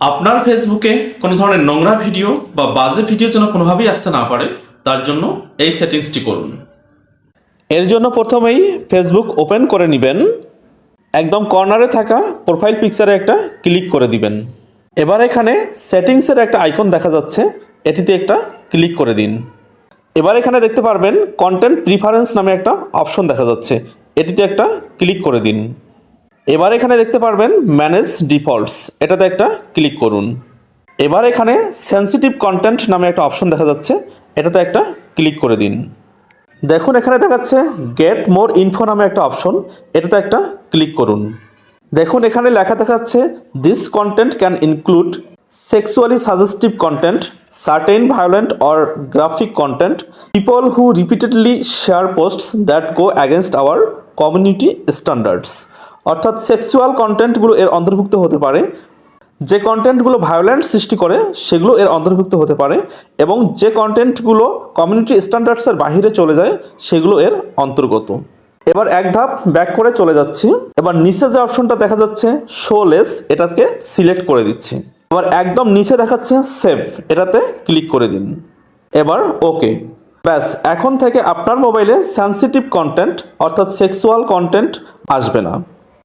আপনার ফেসবুকে কোনো ধরনের নোংরা ভিডিও বা বাজে ভিডিও যেন কোনোভাবেই আসতে না পারে, তার জন্য এই সেটিংসটি করুন। এর জন্য প্রথমেই ফেসবুক ওপেন করে নেবেন। একদম কর্নারে থাকা প্রোফাইল পিকচারে একটা ক্লিক করে দিবেন। এবার এখানে সেটিংসের একটা আইকন দেখা যাচ্ছে, এটিতে একটা ক্লিক করে দিন। এবার এখানে দেখতে পারবেন কন্টেন্ট প্রিফারেন্স নামে একটা অপশন দেখা যাচ্ছে, এটিতে একটা ক্লিক করে দিন। এবার এখানে দেখতে পারবেন ম্যানেজ ডিফল্টস এটাতে একটা ক্লিক করুন। এবার এখানে সেন্সিটিভ কন্টেন্ট নামে একটা অপশন দেখা যাচ্ছে। এটাতে একটা ক্লিক করে দিন। দেখুন, এখানে দেখাচ্ছে গেট মোর ইনফো নামে একটা অপশন এটাতে একটা ক্লিক করুন। দেখুন, এখানে লেখা দেখাচ্ছে this content can include sexually suggestive content certain violent or graphic content people who repeatedly share posts that go against our community standards অর্থাৎ সেক্সুয়াল কন্টেন্টগুলো এর অন্তর্ভুক্ত হতে পারে, যে কন্টেন্টগুলো ভায়োলেন্ট সৃষ্টি করে সেগুলো এর অন্তর্ভুক্ত হতে পারে এবং যে কন্টেন্টগুলো কমিউনিটি স্ট্যান্ডার্ডসের বাইরে চলে যায় সেগুলো এর অন্তর্গত। এবার এক ধাপ ব্যাক করে চলে যাচ্ছি। এবার নিচে যে অপশনটা দেখা যাচ্ছে শো লেস এটাকে সিলেক্ট করে দিচ্ছি। এবার একদম নিচে দেখাচ্ছে সেভ এটাতে ক্লিক করে দিন। এবার ওকে ব্যাস, এখন থেকে আপনার মোবাইলে সেন্সিটিভ কন্টেন্ট অর্থাৎ সেক্সুয়াল কন্টেন্ট আসবে না।